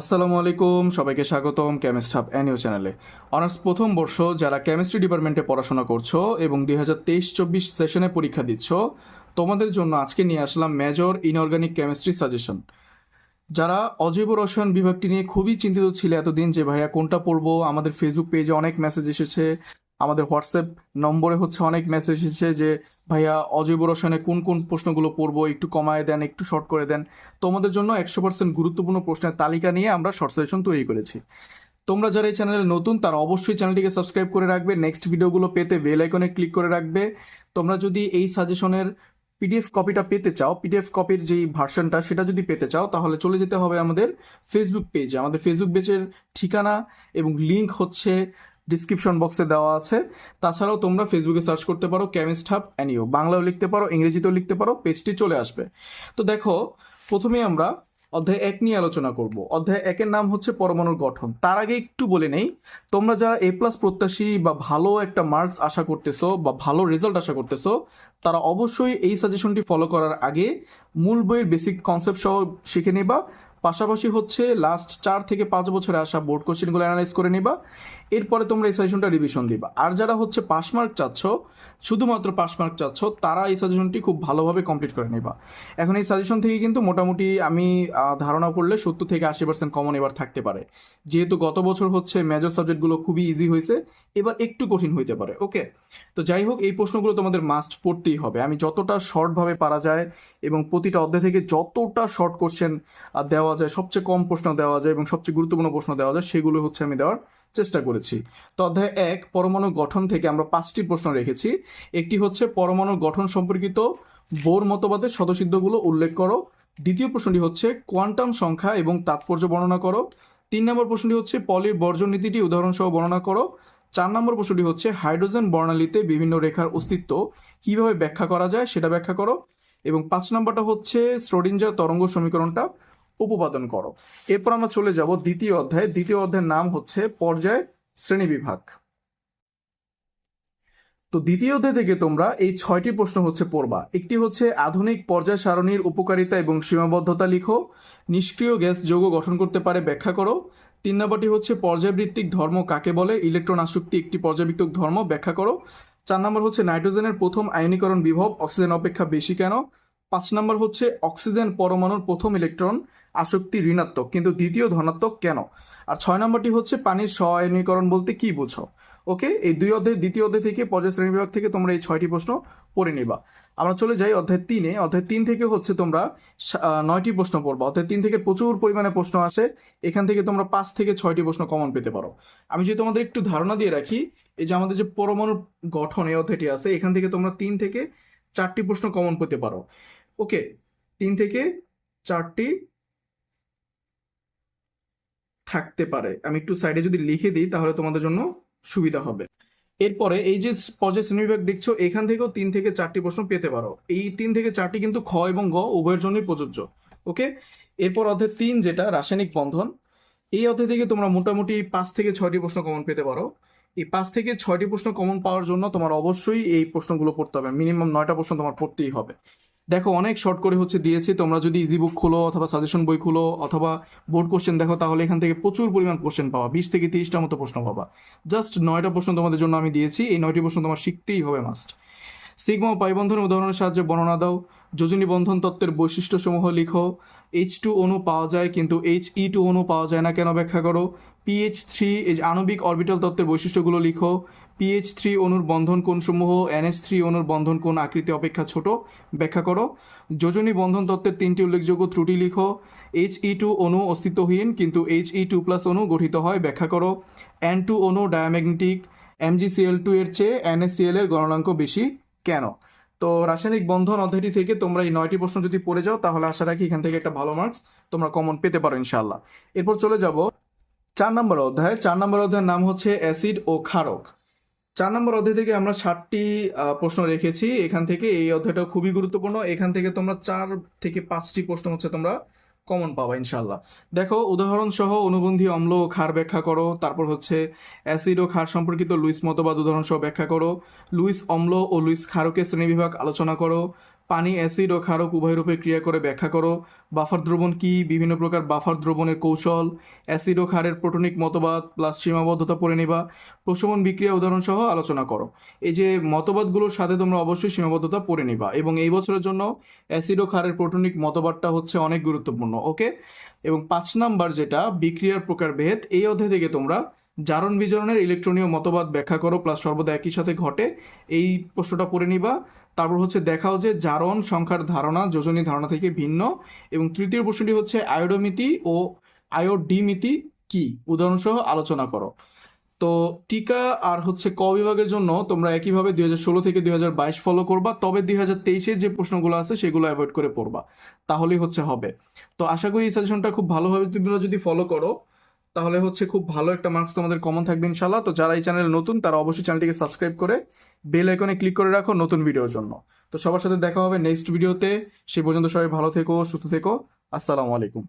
আসসালামু আলাইকুম, সবাইকে স্বাগতম কেমিস্ট হাব অ্যানিও চ্যানেলে অনার্স প্রথম বর্ষ যারা কেমিস্ট্রি ডিপার্টমেন্টে পড়াশোনা করছ এবং দুই হাজার তেইশ চব্বিশ সেশনে পরীক্ষা দিচ্ছ, তোমাদের জন্য আজকে নিয়ে আসলাম মেজর ইনঅর্গানিক কেমিস্ট্রি সাজেশন যারা অজৈব রসায়ন বিভাগটি নিয়ে খুবই চিন্তিত ছিল এতদিন যে, ভাইয়া, কোনটা পড়ব? আমাদের ফেসবুক পেজে অনেক মেসেজ এসেছে, আমাদের হোয়াটসঅ্যাপ নম্বরে হচ্ছে অনেক মেসেজ এসেছে যে ভাইয়া অজৈব রসায়নে কোন কোন প্রশ্নগুলো পড়ব? একটু কমায় দেন, একটু শর্ট করে দেন। তোমাদের জন্য একশো পার্সেন্ট গুরুত্বপূর্ণ প্রশ্নের তালিকা নিয়ে আমরা শর্ট সেশন তৈরি করেছি। তোমরা যারা এই চ্যানেলে নতুন, তারা অবশ্যই চ্যানেলটিকে সাবস্ক্রাইব করে রাখবে। নেক্সট ভিডিওগুলো পেতে বেল আইকনে ক্লিক করে রাখবে। তোমরা যদি এই সাজেশনের পিডিএফ কপিটা পেতে চাও পিডিএফ কপির যেই ভার্সনটা সেটা যদি পেতে চাও, তাহলে চলে যেতে হবে আমাদের ফেসবুক পেজে আমাদের ফেসবুক পেজের ঠিকানা এবং লিংক হচ্ছে ডিসক্রিপশন বক্সে দেওয়া আছে। তাছাড়াও তোমরা ফেসবুকে সার্চ করতে পারো কেমিস্ট হাব অ্যানিও বাংলাও লিখতে পারো, ইংরেজিতেও লিখতে পারো পেজটি চলে আসবে। তো দেখো প্রথমে আমরা অধ্যায় এক নিয়ে আলোচনা করব। অধ্যায় একের নাম হচ্ছে পরমাণুর গঠন। তার আগে একটু বলে নেই, তোমরা যারা এ প্লাস প্রত্যাশী বা ভালো একটা মার্কস আশা করতেছো বা ভালো রেজাল্ট আশা করতেছো, তারা অবশ্যই এই সাজেশনটি ফলো করার আগে মূল বইয়ের বেসিক কনসেপ্ট সহ শিখে নেবা। পাশাপাশি হচ্ছে লাস্ট চার থেকে পাঁচ বছরে আসা বোর্ড কোশ্চেনগুলো অ্যানালাইজ করে নিবা। এরপরে তোমরা এই সাজেশনটা রিভিশন দিবা। আর যারা হচ্ছে পাস মার্ক চাচ্ছ, শুধুমাত্র পাস মার্ক চাচ্ছ, তারা এই সাজেশনটি খুব ভালোভাবে কমপ্লিট করে নেবা। এখন এই সাজেশন থেকে কিন্তু মোটামুটি আমি ধারণা করলে সত্তর থেকে আশি পার্সেন্ট কমন এবার থাকতে পারে। যেহেতু গত বছর হচ্ছে মেজর সাবজেক্টগুলো খুবই ইজি হয়েছে, এবার একটু কঠিন হইতে পারে ওকে তো যাই হোক, এই প্রশ্নগুলো তোমাদের মাস্ট পড়তেই হবে। আমি যতটা শর্টভাবে পারা যায় এবং প্রতিটা অধ্যায় থেকে যতটা শর্ট কোশ্চেন দেওয়া যায়, সবচেয়ে কম প্রশ্ন দেওয়া যায় এবং সবচেয়ে গুরুত্বপূর্ণ প্রশ্ন দেওয়া যায়, সেগুলো হচ্ছে আমি দেওয়ার চেষ্টা করেছি। তো অধ্যায় এক, পরমাণু গঠন থেকে আমরা পাঁচটি প্রশ্ন রেখেছি। একটি হচ্ছে পরমাণুর গঠন সম্পর্কিত বোর মতবাদের স্বতঃসিদ্ধগুলো উল্লেখ করো। দ্বিতীয় প্রশ্নটি হচ্ছে, কোয়ান্টাম সংখ্যা এবং তাৎপর্য বর্ণনা করো। তিন নম্বর প্রশ্নটি হচ্ছে, পলির বর্জন নীতিটি উদাহরণসহ বর্ণনা করো। চার নম্বর প্রশ্নটি হচ্ছে, হাইড্রোজেন বর্ণালীতে বিভিন্ন রেখার অস্তিত্ব কীভাবে ব্যাখ্যা করা যায় সেটা ব্যাখ্যা করো। এবং পাঁচ নম্বরটা হচ্ছে, শ্রোডিঞ্জার তরঙ্গ সমীকরণটা। উপপাদন করো। এরপর আমরা চলে যাব দ্বিতীয় অধ্যায়। দ্বিতীয় অধ্যায়ের নাম হচ্ছে পর্যায় শ্রেণীবিভাগ তো দ্বিতীয় অধ্যায় থেকে তোমরা এই ছয়টি প্রশ্ন হচ্ছে পড়বা। একটি হচ্ছে, আধুনিক পর্যায় সারণীর উপকারিতা এবং সীমাবদ্ধতা লিখো, নিষ্ক্রিয় গ্যাস যৌগ গঠন করতে পারে, ব্যাখ্যা করো। তিন নম্বরটি হচ্ছে, পর্যায়বৃত্তিক ধর্ম কাকে বলে? ইলেকট্রন আসক্তি একটি পর্যাবৃত্তিক ধর্ম, ব্যাখ্যা করো। চার নম্বর হচ্ছে, নাইট্রোজেনের প্রথম আয়নীকরণ বিভব, অক্সিজেন অপেক্ষা বেশি কেন? পাঁচ নম্বর হচ্ছে, অক্সিজেন পরমাণুর প্রথম ইলেকট্রন আসক্তি ঋণাত্মক, কিন্তু দ্বিতীয় ধনাত্মক কেন? আর ছয় নম্বরটি হচ্ছে পানির স্ব আয়নীকরণ বলতে কি বুঝো? ওকে, এই দুই অধ্যায়, দ্বিতীয় অধ্যায় থেকে পর্যায় শ্রেণি বিভাগ থেকে তোমরা এই ছয়টি প্রশ্ন পড়ে নিবা। আমরা চলে যাই অধ্যায় তিনে। অধ্যায় তিন থেকে হচ্ছে তোমরা নয়টি প্রশ্ন পড়বা। অধ্যায় তিন থেকে প্রচুর পরিমাণে প্রশ্ন আসে। এখান থেকে তোমরা পাঁচ থেকে ছয়টি প্রশ্ন কমন পেতে পারো। আমি যদি তোমাদের একটু ধারণা দিয়ে রাখি, এই যে আমাদের যে পরমাণু গঠন এই অধ্যায়টি আছে, এখান থেকে তোমরা তিন থেকে চারটি প্রশ্ন কমন পেতে পারো। ওকে, তিন থেকে চারটি থাকতে পারে। আমি একটু সাইডে যদি লিখে দিই, তাহলে তোমাদের জন্য সুবিধা হবে। এরপরে এই যে পর্যায় শ্রেণীবিভাগ দেখছ, এখান থেকেও তিন থেকে চারটি প্রশ্ন পেতে পারো। এই তিন থেকে চারটি কিন্তু খ এবং গ উভয়ের জন্যই প্রযোজ্য, ওকে? এরপর অধ্যায় তিন, যেটা রাসায়নিক বন্ধন, এই অধ্যায় থেকে তোমরা মোটামুটি পাঁচ থেকে ছয়টি প্রশ্ন কমন পেতে পারো। এই পাঁচ থেকে ছয়টি প্রশ্ন কমন পাওয়ার জন্য তোমার অবশ্যই এই প্রশ্নগুলো পড়তে হবে। মিনিমাম নয়টা প্রশ্ন তোমার পড়তেই হবে। দেখো, অনেক শর্ট করে হচ্ছে দিয়েছি। তোমরা যদি ইজি বুক খুলো অথবা সাজেশন বই খুলো অথবা বোর্ড কোশ্চেন দেখো, তাহলে এখান থেকে প্রচুর পরিমাণ কোশ্চেন পাওয়া বিশ থেকে তিরিশটার মতো প্রশ্ন পাবা। জাস্ট নয়টা প্রশ্ন তোমাদের জন্য আমি দিয়েছি। এই নয়টি প্রশ্ন তোমার শিখতেই হবে মাস্ট সিগমা পাই বন্ধনের উদাহরণের সাহায্যে বর্ণনা দাও। যোজনী বন্ধন তত্ত্বের বৈশিষ্ট্যসমূহ লিখো। এইচ টু অণু পাওয়া যায়, কিন্তু এইচ ই টু অণু পাওয়া যায় না কেন ব্যাখ্যা করো। পিএইচ থ্রি এই আণবিক অরবিটাল তত্ত্বের বৈশিষ্ট্যগুলো লিখো। পিএইচ থ্রি অণুর বন্ধন কোণসমূহ এনএস থ্রি অণুর বন্ধন কোণ আকৃতি অপেক্ষা ছোট, ব্যাখ্যা করো। যোজনী বন্ধন তত্ত্বের তিনটি উল্লেখযোগ্য ত্রুটি লিখো। এইচ ই টু অণু অস্তিত্বহীন, কিন্তু এইচ ই টু প্লাস অণু গঠিত হয়, ব্যাখ্যা করো। এন টু অণু ডায়াম্যাগনেটিক এমজিসিএল টু এর চেয়ে এনএসসিএল এর গণনাঙ্ক বেশি, কেন? তো রাসায়নিক বন্ধন অধ্যায়টি থেকে তোমরা এই নয়টি প্রশ্ন যদি পড়ে যাও, তাহলে আশা রাখি এখান থেকে একটা ভালো মার্কস তোমরা কমন পেতে পারো ইনশাল্লাহ এরপর চলে যাব চার নম্বর অধ্যায়। চার নম্বর অধ্যায়ের নাম হচ্ছে অ্যাসিড ও ক্ষারক। চার নম্বর অধ্যায় থেকে আমরা ষাটটি প্রশ্ন রেখেছি। এখান থেকে এই অধ্যায়টা খুবই গুরুত্বপূর্ণ। এখান থেকে তোমরা চার থেকে পাঁচটি প্রশ্ন হচ্ছে তোমরা কমন পাবা ইনশাল্লাহ দেখো উদাহরণ সহ অনুবন্ধী অম্ল ও ক্ষার ব্যাখ্যা করো। তারপর হচ্ছে অ্যাসিড ও ক্ষার সম্পর্কিত লুইস মতবাদ উদাহরণ সহ ব্যাখ্যা করো। লুইস অম্ল ও লুইস ক্ষারকের শ্রেণীবিভাগ আলোচনা করো। পানি, অ্যাসিড ও ক্ষারক উভয় রূপে ক্রিয়া করে ব্যাখ্যা করো। বাফার দ্রবণ কি? বিভিন্ন প্রকার বাফার দ্রবণের কৌশল। অ্যাসিড ও ক্ষারের প্রোটনিক মতবাদ প্লাস সীমাবদ্ধতা পড়ে নিবা। প্রশমন বিক্রিয়া উদাহরণ সহ আলোচনা করো। এই যে মতবাদগুলোর সাথে তোমরা অবশ্যই সীমাবদ্ধতা পড়ে নিবা এবং এই বছরের জন্য অ্যাসিড ও ক্ষারের প্রোটনিক মতবাদটা হচ্ছে অনেক গুরুত্বপূর্ণ, ওকে? এবং পাঁচ নাম্বার যেটা, বিক্রিয়ার প্রকারভেদ, এই অধ্যায় থেকে তোমরা জারণ বিজারণের ইলেকট্রনীয় মতবাদ ব্যাখ্যা করো প্লাস সর্বদা একই সাথে ঘটে। এই প্রশ্নটা পড়ে নিবা। তারপর হচ্ছে দেখাও যে জারণ সংখ্যার ধারণা যোজনী ধারণা থেকে ভিন্ন। এবং তৃতীয় প্রশ্নটি হচ্ছে আয়োডোমিতি ও আয়োডিমিতি কি? উদাহরণসহ আলোচনা করো। তো টিকা আর হচ্ছে ক বিভাগের জন্য তোমরা একইভাবে দুই হাজার ষোলো থেকে দুই হাজার বাইশ ফলো করবা। তবে দুই হাজার তেইশের যে প্রশ্নগুলো আছে সেগুলো অ্যাভয়েড করে পড়বা। তাহলেই হচ্ছে হবে। তো আশা করি এই সাজেশনটা খুব ভালোভাবে তোমরা যদি ফলো করো তাহলে হচ্ছে খুব ভালো একটা মার্কস তোমাদের কমন থাকবে ইনশাল্লাহ তো যারা এই চ্যানেল নতুন, তারা অবশ্যই চ্যানেলটিকে সাবস্ক্রাইব করে বেল আইকনে ক্লিক করে রাখো নতুন ভিডিওর জন্য। তো সবার সাথে দেখা হবে নেক্সট ভিডিওতে সে পর্যন্ত সবাই ভালো থেকো, সুস্থ থেকো। আসসালামু আলাইকুম।